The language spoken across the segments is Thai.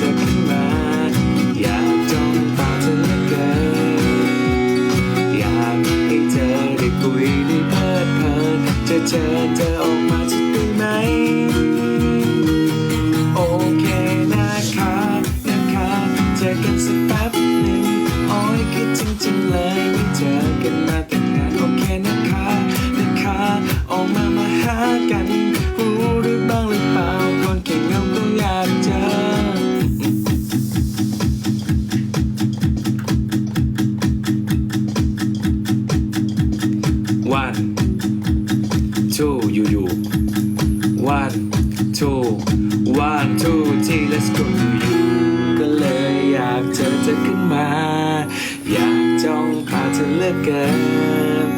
เธอขึ้นมยากจ้องตาเธอเลือยากให้เธอได้คุยได้เพลิดเพลินจะเจอเธอออกมาจะด้ไหม โอเคนะคะนะคะเจอกันสักแป๊บหนึ่งโอ้ยคิดจริงๆเลยไม่เจอกันมาตั้ อยู่อยู่ one two one two three let's go อยู่ๆก็เลยอยากเจอเธอขึ้นมา อยากจ้องตาเธอเลือกเกิน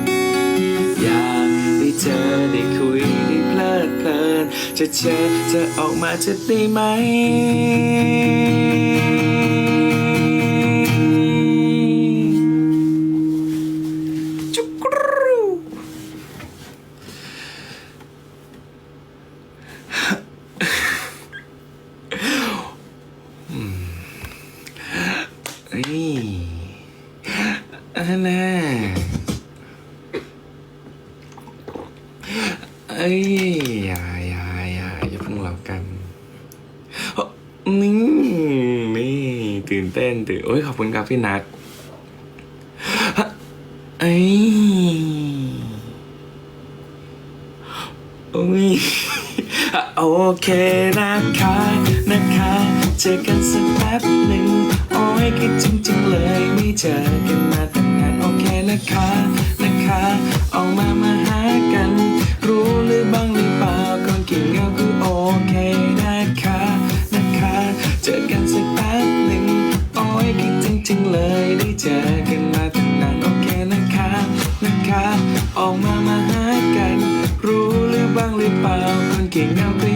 อยากให้เธอได้คุยได้เพลิดเพลินจะเจอเธอออกมาจะได้ไหม เฮ้ยอันน่ะเอ้ยอย่าอย่าอย่าอย่าเพิ่งเรากันนี่นี่ตื่นเต้นตื่นโอ้ยขอบคุณครับพี่นัทเอ้ยโอ้ยโอเคนะคะนะคะ เจอกันสักแป๊บหนึ่งโอ้ยคิดจริงๆเลยไม่เจอกันมาตั้งนานโอเคนะคะนะคะออกมามาหากัน รู้หรือบ้างหรือเปล่าคนกิ่งเงาคือโอเคนะคะนะคะ เจอกันสักแป๊บหนึ่งโอ้ยคิดจริงๆเลยได้เจอกันมาตั้งนานโอเคนะคะนะคะออกมามาหากัน รู้หรือบ้างหรือเปล่าคนเก่งเงาก็